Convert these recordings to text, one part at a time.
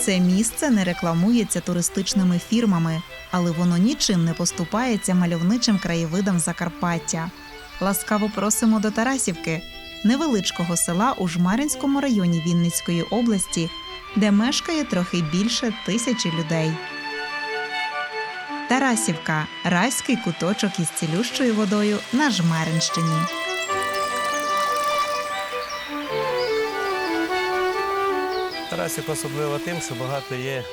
Це місце не рекламується туристичними фірмами, але воно нічим не поступається мальовничим краєвидам Закарпаття. Ласкаво просимо до Тарасівки, невеличкого села у Жмаринському районі Вінницької області, де мешкає трохи більше тисячі людей. Тарасівка райський куточок із цілющою водою на Жмеринщині. Тарасик особливо тим, що багато є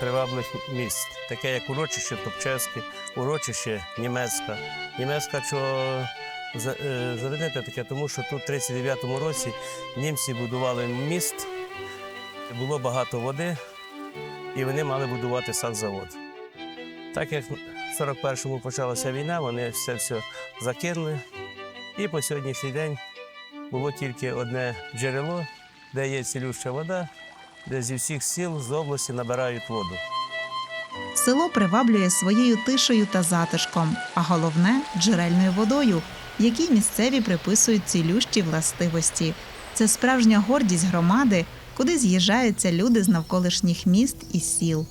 привабливих місць, таке як урочище Топчевське, урочище Німецька. Німецька, за- е, таке, тому що тут в 39-му році німці будували міст, було багато води, і вони мали будувати сахзавод. Так як в 41-му почалася війна, вони все все закинули. І по сьогоднішній день було тільки одне джерело, де є цілюща вода, де зі всіх сіл з області набирають воду. Село приваблює своєю тишею та затишком, а головне джерельною водою, якій місцеві приписують цілющі властивості. Це справжня гордість громади, куди з'їжджаються люди з навколишніх міст і сіл.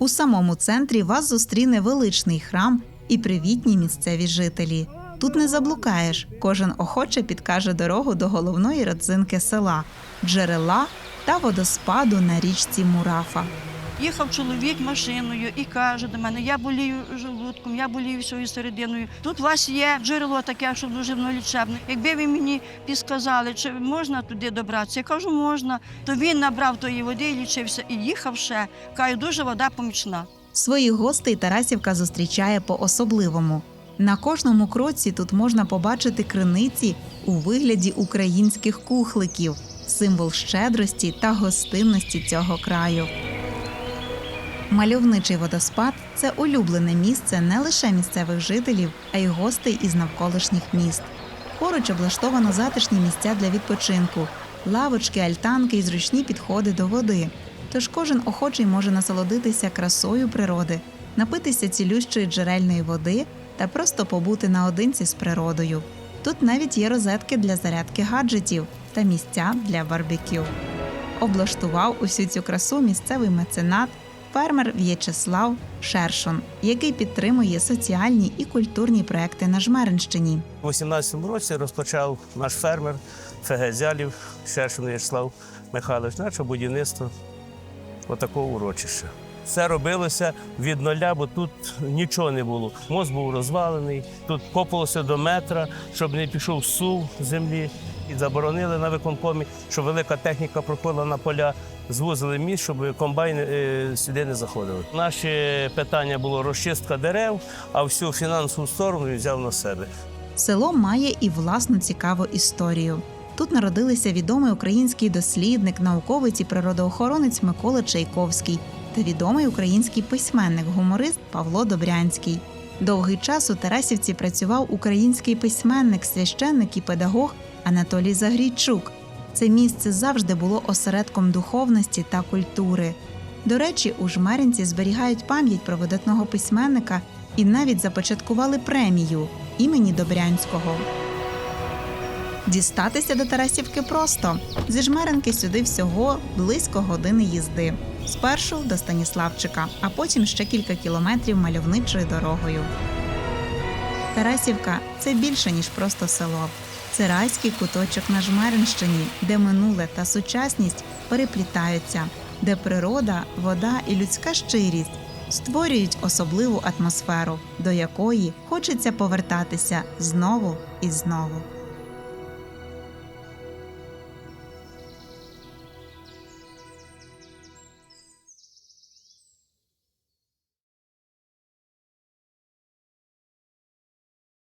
У самому центрі вас зустріне величний храм і привітні місцеві жителі. Тут не заблукаєш, кожен охоче підкаже дорогу до головної родзинки села, джерела та водоспаду на річці Мурафа. Їхав чоловік машиною і каже до мене: я болію желудком, я болію всією серединою. Тут у вас є джерело таке, що дуже лічебне. Якби ви мені підсказали, чи можна туди добратися, я кажу, можна. То він набрав тої води і лічився, і їхав ще. Каже, дуже вода помічна. Своїх гостей Тарасівка зустрічає по-особливому. На кожному кроці тут можна побачити криниці у вигляді українських кухликів, символ щедрості та гостинності цього краю. Мальовничий водоспад це улюблене місце не лише місцевих жителів, а й гостей із навколишніх міст. Поруч облаштовано затишні місця для відпочинку, лавочки, альтанки і зручні підходи до води. Тож кожен охочий може насолодитися красою природи, напитися цілющої джерельної води та просто побути наодинці з природою. Тут навіть є розетки для зарядки гаджетів та місця для барбекю. Облаштував усю цю красу місцевий меценат, фермер В'ячеслав Шершон, який підтримує соціальні і культурні проекти на Жмеринщині. У 18-му році розпочав наш фермер Фегезялів Шершин В'ячеслав Михайлович наче будівництво отакого урочища. Все робилося від нуля, бо тут нічого не було. Мост був розвалений, тут копалося до метра, щоб не пішов сув землі. І заборонили на виконкомі, щоб велика техніка проходила на поля, звозили міст, щоб комбайни е, сюди не заходили. Наше питання було розчистка дерев, а всю фінансову сторону взяв на себе. Село має і власну цікаву історію. Тут народилися відомий український дослідник, науковець і природоохоронець Микола Чайковський та відомий український письменник, гуморист Павло Добрянський. Довгий час у Тарасівці працював український письменник, священник і педагог Анатолій Загрійчук. Це місце завжди було осередком духовності та культури. До речі, у Жмеринці зберігають пам'ять про видатного письменника і навіть започаткували премію імені Добрянського. Дістатися до Тарасівки просто зі Жмеринки сюди всього близько години їзди. Спершу до Станіславчика, а потім ще кілька кілометрів мальовничою дорогою. Тарасівка це більше ніж просто село. Райський куточок на Жмеринщині, де минуле та сучасність переплітаються, де природа, вода і людська щирість створюють особливу атмосферу, до якої хочеться повертатися знову і знову.